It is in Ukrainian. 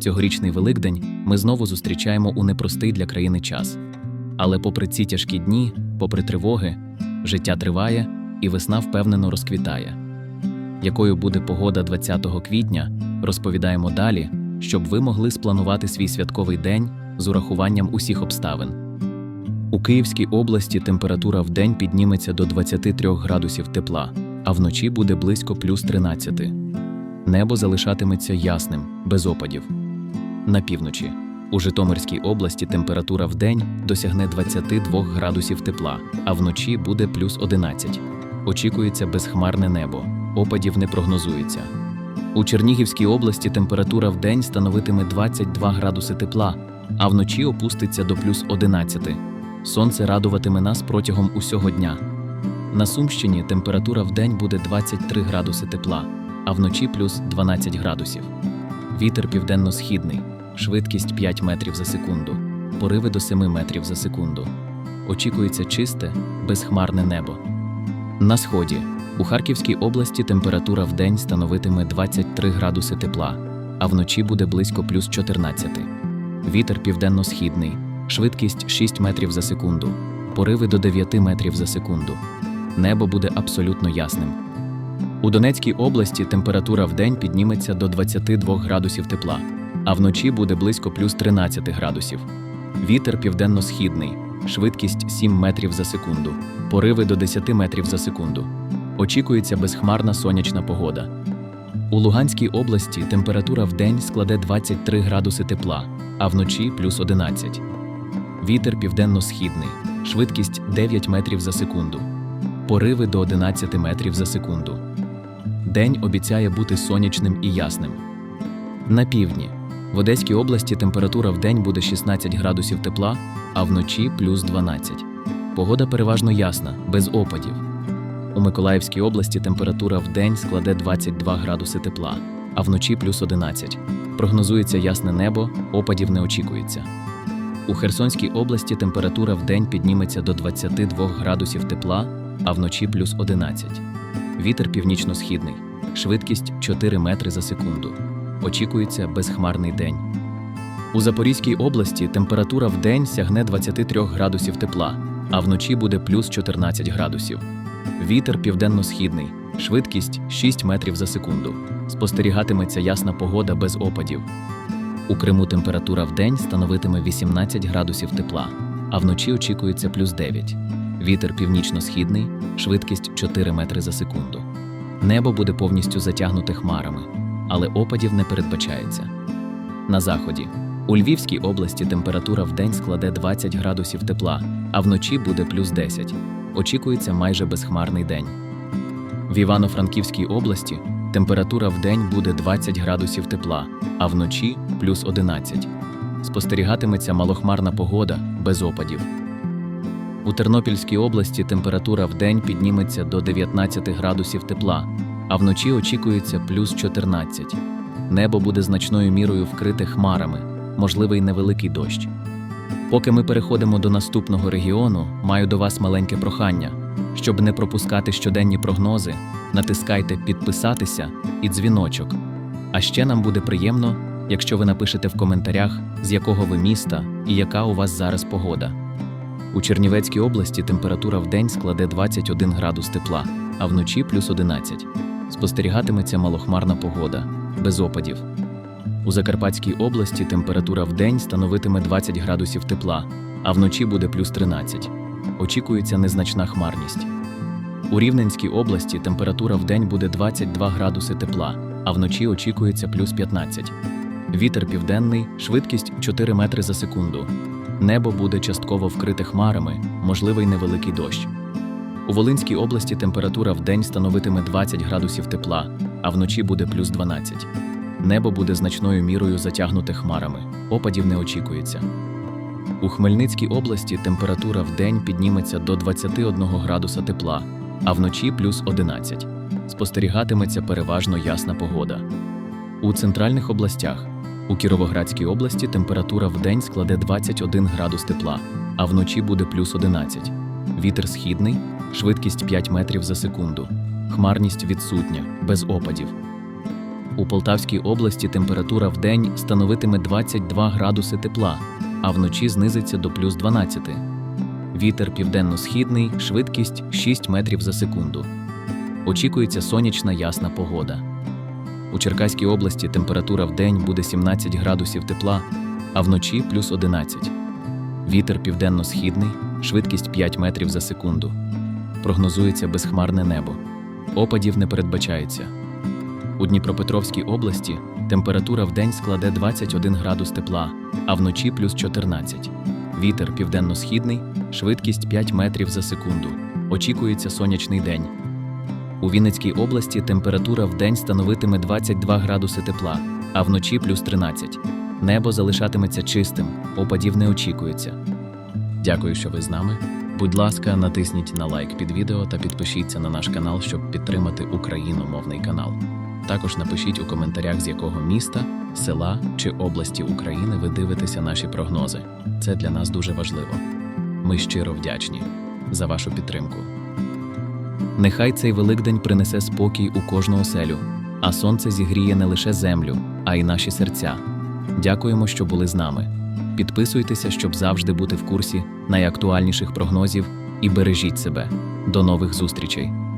Цьогорічний Великдень ми знову зустрічаємо у непростий для країни час. Але попри ці тяжкі дні, попри тривоги, життя триває і весна впевнено розквітає. Якою буде погода 20 квітня, розповідаємо далі, щоб ви могли спланувати свій святковий день з урахуванням усіх обставин. У Київській області температура в день підніметься до 23 градусів тепла, а вночі буде близько плюс 13. Небо залишатиметься ясним, без опадів. На півночі. У Житомирській області температура в день досягне 22 градусів тепла, а вночі буде плюс 11. Очікується безхмарне небо, опадів не прогнозується. У Чернігівській області температура в день становитиме 22 градуси тепла, а вночі опуститься до плюс 11. Сонце радуватиме нас протягом усього дня. На Сумщині температура в день буде 23 градуси тепла, а вночі плюс 12 градусів. Вітер південно-східний, швидкість 5 метрів за секунду, пориви до 7 метрів за секунду. Очікується чисте, безхмарне небо. На сході у Харківській області температура в день становитиме 23 градуси тепла, а вночі буде близько плюс 14. Вітер південно-східний, швидкість 6 метрів за секунду, пориви до 9 метрів за секунду. Небо буде абсолютно ясним. У Донецькій області температура в день підніметься до 22 градусів тепла, а вночі буде близько плюс 13 градусів. Вітер південно-східний, швидкість 7 метрів за секунду, пориви до 10 метрів за секунду. Очікується безхмарна сонячна погода. У Луганській області температура в день складе 23 градуси тепла, а вночі плюс 11. Вітер південно-східний, швидкість 9 метрів за секунду, пориви до 11 метрів за секунду. День обіцяє бути сонячним і ясним. На півдні. В Одеській області температура в день буде 16 градусів тепла, а вночі плюс 12. Погода переважно ясна, без опадів. У Миколаївській області температура в день складе 22 градуси тепла, а вночі плюс 11. Прогнозується ясне небо, опадів не очікується. У Херсонській області температура в день підніметься до 22 градусів тепла, а вночі плюс 11. Вітер північно-східний, швидкість 4 метри за секунду. Очікується безхмарний день. У Запорізькій області температура в день сягне 23 градусів тепла, а вночі буде плюс 14 градусів. Вітер південно-східний, швидкість 6 метрів за секунду. Спостерігатиметься ясна погода без опадів. У Криму температура в день становитиме 18 градусів тепла, а вночі очікується плюс 9. Вітер північно-східний, швидкість 4 метри за секунду. Небо буде повністю затягнуте хмарами, але опадів не передбачається. На заході. У Львівській області температура в день складе 20 градусів тепла, а вночі буде плюс 10. Очікується майже безхмарний день. В Івано-Франківській області температура в день буде 20 градусів тепла, а вночі плюс 11. Спостерігатиметься малохмарна погода без опадів. У Тернопільській області температура в день підніметься до 19 градусів тепла, а вночі очікується плюс 14. Небо буде значною мірою вкрите хмарами, можливий невеликий дощ. Поки ми переходимо до наступного регіону, маю до вас маленьке прохання. Щоб не пропускати щоденні прогнози, натискайте підписатися і дзвіночок. А ще нам буде приємно, якщо ви напишете в коментарях, з якого ви міста і яка у вас зараз погода. У Чернівецькій області температура в день складе 21 градус тепла, а вночі плюс 11. Спостерігатиметься малохмарна погода, без опадів. У Закарпатській області температура в день становитиме 20 градусів тепла, а вночі буде плюс 13. Очікується незначна хмарність. У Рівненській області температура в день буде 22 градуси тепла, а вночі очікується плюс 15. Вітер південний, швидкість 4 метри за секунду. Небо буде частково вкрите хмарами, можливий невеликий дощ. У Волинській області температура в день становитиме 20 градусів тепла, а вночі буде плюс 12. Небо буде значною мірою затягнуте хмарами, опадів не очікується. У Хмельницькій області температура в день підніметься до 21 градуса тепла, а вночі плюс 11. Спостерігатиметься переважно ясна погода. У центральних областях у Кіровоградській області температура в день складе 21 градус тепла, а вночі буде плюс 11. Вітер східний, швидкість 5 метрів за секунду. Хмарність відсутня, без опадів. У Полтавській області температура в день становитиме 22 градуси тепла, а вночі знизиться до плюс 12. Вітер південно-східний, швидкість 6 метрів за секунду. Очікується сонячна ясна погода. У Черкаській області температура в день буде 17 градусів тепла, а вночі плюс 11. Вітер південно-східний, швидкість 5 метрів за секунду. Прогнозується безхмарне небо. Опадів не передбачається. У Дніпропетровській області температура в день складе 21 градус тепла, а вночі плюс 14. Вітер південно-східний, швидкість 5 метрів за секунду. Очікується сонячний день. У Вінницькій області температура в день становитиме 22 градуси тепла, а вночі плюс 13. Небо залишатиметься чистим, опадів не очікується. Дякую, що ви з нами. Будь ласка, натисніть на лайк під відео та підпишіться на наш канал, щоб підтримати україномовний канал. Також напишіть у коментарях, з якого міста, села чи області України ви дивитеся наші прогнози. Це для нас дуже важливо. Ми щиро вдячні за вашу підтримку. Нехай цей Великдень принесе спокій у кожну оселю, а сонце зігріє не лише землю, а й наші серця. Дякуємо, що були з нами. Підписуйтеся, щоб завжди бути в курсі найактуальніших прогнозів, і бережіть себе. До нових зустрічей!